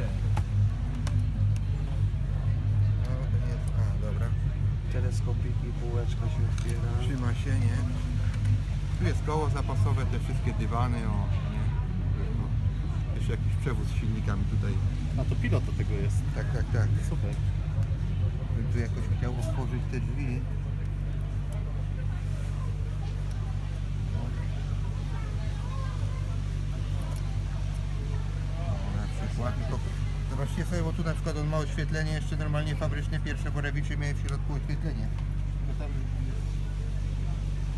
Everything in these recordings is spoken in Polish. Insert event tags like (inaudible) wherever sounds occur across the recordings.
ten. No, to nie jest... A, dobra. Teleskopiki, półeczka się otwiera. Trzyma się, nie? Tu jest koło zapasowe, te wszystkie dywany, o, nie? No. Jeszcze jakiś przewóz z silnikami tutaj. A to pilot do tego jest. Tak, tak, tak. Super. Bym tu jakoś chciał otworzyć te drzwi. Na przykład, tylko zobaczcie sobie, bo tu na przykład on ma oświetlenie jeszcze normalnie fabryczne, pierwsze Borewicze miały w środku oświetlenie. To tam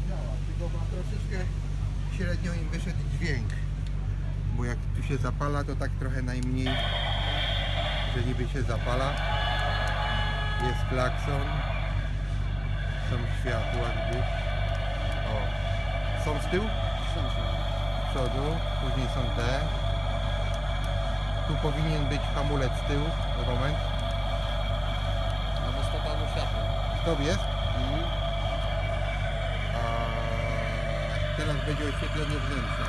działa, tylko ma troszeczkę średnio im wyszedł dźwięk. Bo jak tu się zapala, to tak trochę najmniej, że niby się zapala. Jest klakson. Są światła gdzieś. O. Są z tyłu? Z przodu. Później są te. Tu powinien być hamulec z tyłu. Moment. No bo stopanu światło. Stop jest. A teraz będzie oświetlenie wnętrza.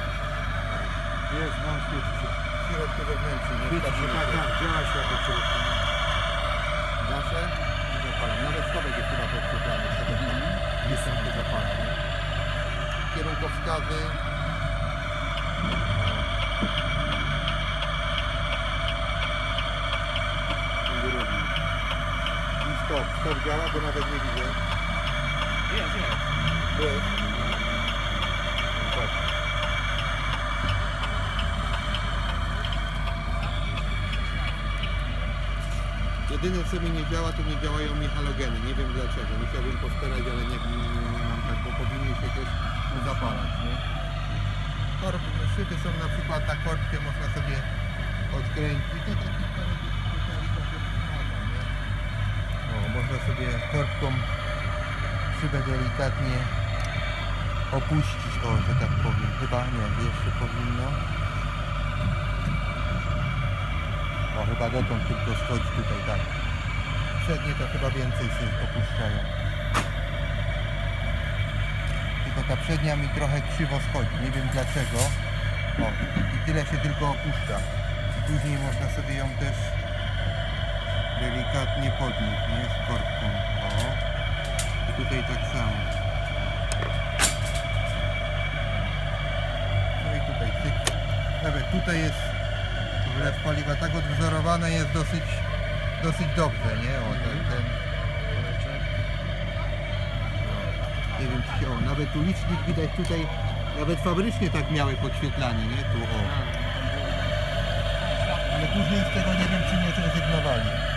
Jest, mam świeci się. W środku wewnętrznym. nie? Świeci się, tak, tak, działa światło w środku. Gaszę i zapalam. Nawet schowek jest chyba podświetlany. tego. Jest tam to zapala. nie? Kierunkowskazy. I stop. Stop działa, bo nawet nie widzę. Jest, jest. Jest. Tak. Jedyne co mi nie działa, to nie działają mi halogeny. Nie wiem dlaczego. Musiałbym postarać, ale nie, nie, nie mam tak, bo powinny się też zapalać, nie? Korb, szyby są na przykład na korbkę, można sobie odkręcić. To taki parę tutaj trochę pomaga, nie? O, można sobie korbką szybę delikatnie opuścić, o, że tak powiem. Chyba nie, jeszcze powinno. O, chyba dotąd tylko schodzi tutaj, tak. Przednie to chyba więcej się opuszczają. Tylko ta przednia mi trochę krzywo schodzi, nie wiem dlaczego. O, i tyle się tylko opuszcza. Później można sobie ją też delikatnie podnieść, nie? Z korbką. O. I tutaj tak samo. No i tutaj cyk. Nawet tutaj jest wlew paliwa tak odwzorowane jest dosyć dosyć dobrze, nie? O, ten, ten, nie wiem czy się, o, nawet tu licznik widać tutaj, nawet fabrycznie tak miały podświetlanie, nie? Tu, o. Ale później z tego nie wiem czy nie zrezygnowali.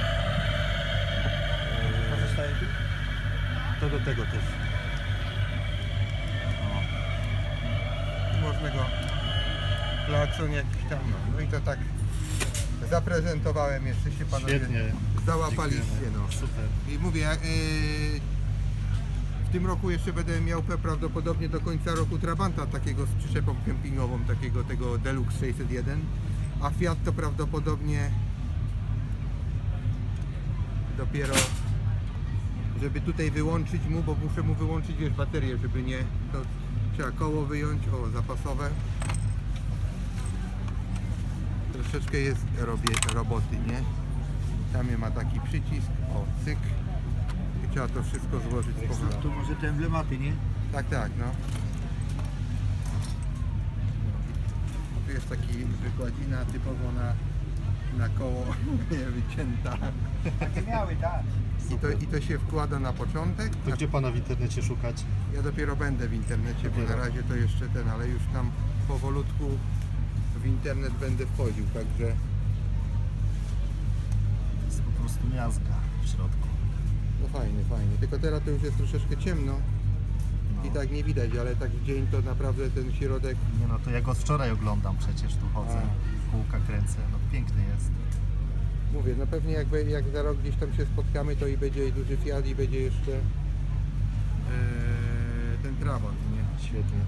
To do tego też. O. I Można go klakson jakiś tam, no. no i to tak zaprezentowałem, jeszcze się panowie Świetnie. załapaliście, no. Super. I mówię, jak, yy, w tym roku jeszcze będę miał prawdopodobnie do końca roku Trabanta takiego z przyczepą kempingową, takiego tego Deluxe 601, a Fiat to prawdopodobnie dopiero żeby tutaj wyłączyć mu, bo muszę mu wyłączyć wiesz baterię, żeby nie, to trzeba koło wyjąć, o zapasowe. Troszeczkę jest robię roboty, nie? Tam ma taki przycisk, o cyk. I trzeba to wszystko złożyć z powrotem. Tu może te emblematy, nie? Tak, tak, no. Tu jest taki wykładzina typowo na, na koło (laughs) wycięta. Takie miały, tak. I to, I to się wkłada na początek. To a gdzie pana w internecie szukać? Ja dopiero będę w internecie, bo na Dopiero. razie to jeszcze ten, ale już tam powolutku w internet będę wchodził, także To jest po prostu miazga w środku. no fajnie, fajnie. Tylko teraz to już jest troszeczkę ciemno i tak nie widać, ale tak w dzień to naprawdę ten środek Nie no, to ja go od wczoraj oglądam przecież, tu chodzę, w kółka kręcę, no piękny jest. Mówię, no pewnie jak, be- jak za rok gdzieś tam się spotkamy, to i będzie duży Fiat i będzie jeszcze eee, ten Trabant, nie? Świetnie.